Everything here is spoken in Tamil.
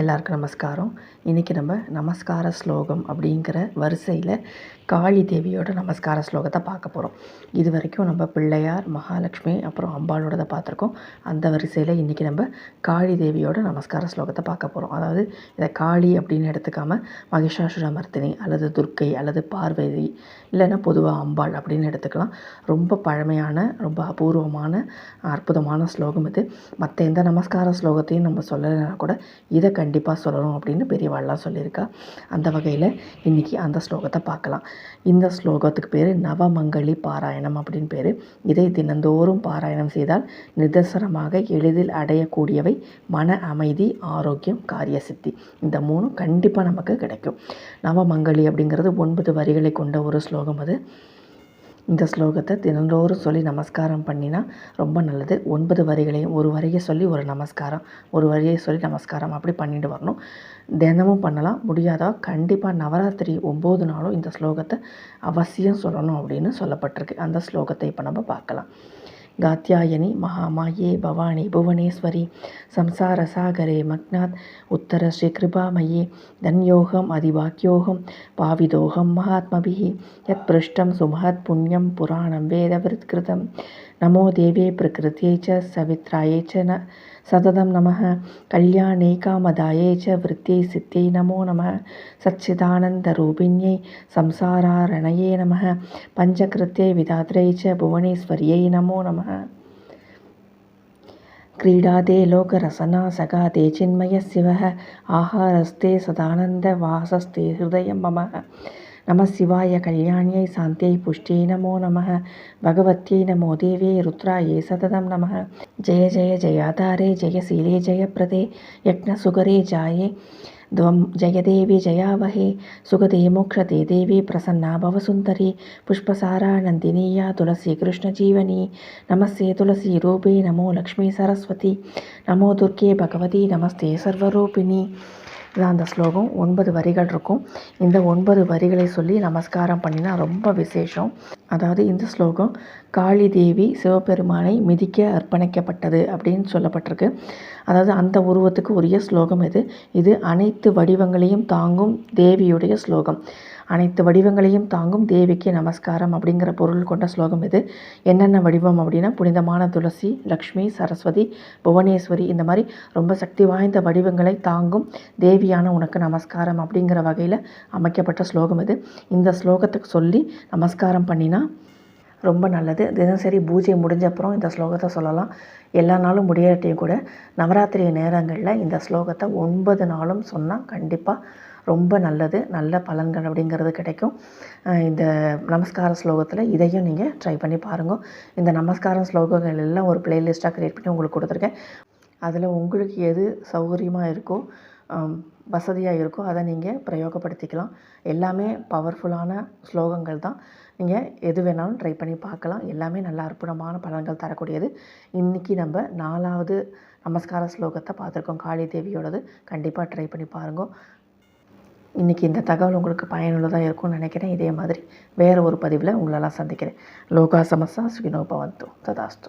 எல்லாருக்கும் நமஸ்காரம். இன்றைக்கி நம்ம நமஸ்கார ஸ்லோகம் அப்படிங்கிற வரிசையில் காளி தேவியோட நமஸ்கார ஸ்லோகத்தை பார்க்க போகிறோம் இது வரைக்கும் நம்ம பிள்ளையார் மகாலட்சுமி அப்புறம் அம்பாளோடதை பார்த்துருக்கோம். அந்த வரிசையில் இன்றைக்கி நம்ம காளி தேவியோட நமஸ்கார ஸ்லோகத்தை பார்க்க போகிறோம் அதாவது இதை காளி அப்படின்னு எடுத்துக்காமல் மகிஷாசுரமர்த்தினி அல்லது துர்க்கை அல்லது பார்வதி இல்லைன்னா பொதுவாக அம்பாள் அப்படின்னு எடுத்துக்கலாம். ரொம்ப பழமையான ரொம்ப அபூர்வமான அற்புதமான ஸ்லோகம் இது. மற்ற எந்த நமஸ்கார ஸ்லோகத்தையும் நம்ம சொல்லலைன்னா கூட இதை கண்டிப்பாக சொல்லணும் அப்படின்னு பெரியவாள்லாம் சொல்லியிருக்கா. அந்த வகையில் இன்றைக்கி அந்த ஸ்லோகத்தை பார்க்கலாம். இந்த ஸ்லோகத்துக்கு பேர் நவமங்களி பாராயணம் அப்படின்னு பேர். இதை தினந்தோறும் பாராயணம் செய்தால் நிதர்சனமாக எளிதில் அடையக்கூடியவை மன அமைதி ஆரோக்கியம் காரிய சித்தி இந்த மூணும் கண்டிப்பாக நமக்கு கிடைக்கும். நவமங்களி அப்படிங்கிறது ஒன்பது வரிகளை கொண்ட ஒரு ஸ்லோகம் அது. இந்த ஸ்லோகத்தை தினந்தோறும் சொல்லி நமஸ்காரம் பண்ணினா ரொம்ப நல்லது. ஒன்பது வரிகளையும் ஒரு வரியை சொல்லி ஒரு நமஸ்காரம் ஒரு வரியை சொல்லி நமஸ்காரம் அப்படி பண்ணிட்டு வரணும். தினமும் பண்ணலாம். முடியாதா? கண்டிப்பாக நவராத்திரி ஒம்பது நாளும் இந்த ஸ்லோகத்தை அவசியம் சொல்லணும் அப்படின்னு சொல்லப்பட்டிருக்கு. அந்த ஸ்லோகத்தை இப்போ நம்ம பார்க்கலாம். காத்தியாயனி மகாமாயே பவானி புவனேஸ்வரி சம்சார சாகரே மக்னாத் உத்தர ஸ்ரீ கிருபாமயே தன்யோகம் அதிபாக்கியோகம் பாவிதோகம் மகாத்மபிஹி யத் பிருஷ்டம் சுமஹத் புண்ணியம் புராணம் வேதவிருத்கிருதம் नमो देवे प्रकृत्यै च सवित्रायै च न सततं नमः कल्याणे कामदायै च वृत्त्यै सिद्ध्यै नमो नमः सच्चिदानन्दरूपिण्यै संसारारणये नमः पञ्चकृत्यै विधात्र्यै च भुवनेश्वर्यै नमो नमः क्रीडादे लोकरसना सगादे चिन्मयः शिवः आहारस्ते सदानन्दवासस्ते हृदयं मम నమ శివాయ కళ్యాణ్యై శాంత్యై పుష్ట్యై నమో నమ భగవత్యై నమో దేవే రుద్రాయే సతతం నమ జయ జయ జయాధారే జయశీలే జయప్రదే యజ్ఞసుగరే జాయే ధ్వం జయదేవి జయావహే సుగదే మోక్షదే దేవి ప్రసన్నా భవసుందరి పుష్పసారా నందినీయా తులసి కృష్ణజీవని నమస్తే తులసి రూపే నమో లక్ష్మీ సరస్వతి నమో దుర్గే భగవతి నమస్తే సర్వరూపిణి தான் அந்த ஸ்லோகம். ஒன்பது வரிகள் இருக்கும். இந்த ஒன்பது வரிகளை சொல்லி நமஸ்காரம் பண்ணினா ரொம்ப விசேஷம். அதாவது இந்த ஸ்லோகம் காளி தேவி சிவபெருமானை மிதிக்க அர்ப்பணிக்கப்பட்டது அப்படின்னு சொல்லப்பட்டிருக்கு. அதாவது அந்த உருவத்துக்கு உரிய ஸ்லோகம் இது. இது அனைத்து வடிவங்களையும் தாங்கும் தேவியுடைய ஸ்லோகம். அனைத்து வடிவங்களையும் தாங்கும் தேவிக்கு நமஸ்காரம் அப்படிங்கிற பொருள் கொண்ட ஸ்லோகம் இது. என்னென்ன வடிவம் அப்படின்னா புனிதமான துளசி லக்ஷ்மி சரஸ்வதி புவனேஸ்வரி இந்த மாதிரி ரொம்ப சக்தி வாய்ந்த வடிவங்களை தாங்கும் தேவியான உனக்கு நமஸ்காரம் அப்படிங்கிற வகையில் அமைக்கப்பட்ட ஸ்லோகம் இது. இந்த ஸ்லோகத்துக்கு சொல்லி நமஸ்காரம் பண்ணினா ரொம்ப நல்லது. தினசரி பூஜை முடிஞ்ச அப்புறம் இந்த ஸ்லோகத்தை சொல்லலாம். எல்லா நாளும் முடியாட்டியும் கூட நவராத்திரி நேரங்களில் இந்த ஸ்லோகத்தை ஒன்பது நாளும் சொன்னால் கண்டிப்பாக ரொம்ப நல்லது. நல்ல பலன்கள் அப்படிங்கிறது கிடைக்கும். இந்த நமஸ்கார ஸ்லோகத்தில் இதையும் நீங்கள் ட்ரை பண்ணி பாருங்கள் இந்த நமஸ்காரம் ஸ்லோகங்கள் எல்லாம் ஒரு பிளேலிஸ்ட்டாக க்ரியேட் பண்ணி உங்களுக்கு கொடுத்துருக்கேன். அதில் உங்களுக்கு எது சௌகரியமாக இருக்கோ வசதியாக இருக்கோ அதை நீங்கள் பிரயோகப்படுத்திக்கலாம். எல்லாமே பவர்ஃபுல்லான ஸ்லோகங்கள் தான். நீங்கள் எது வேணாலும் ட்ரை பண்ணி பார்க்கலாம். எல்லாமே நல்லா அற்புதமான பலன்கள் தரக்கூடியது. இன்றைக்கி நம்ம நாலாவது நமஸ்கார ஸ்லோகத்தை பார்த்துருக்கோம். காளி தேவியோடது. கண்டிப்பாக ட்ரை பண்ணி பாருங்கள் இன்றைக்கி இந்த தகவல் உங்களுக்கு பயனுள்ளதாக இருக்கும்னு நினைக்கிறேன். இதே மாதிரி வேறு ஒரு பதிவில் உங்களெல்லாம் சந்திக்கிறேன். லோகா சமஸ்தா சுகினோபவந்தோ ததாஸ்து.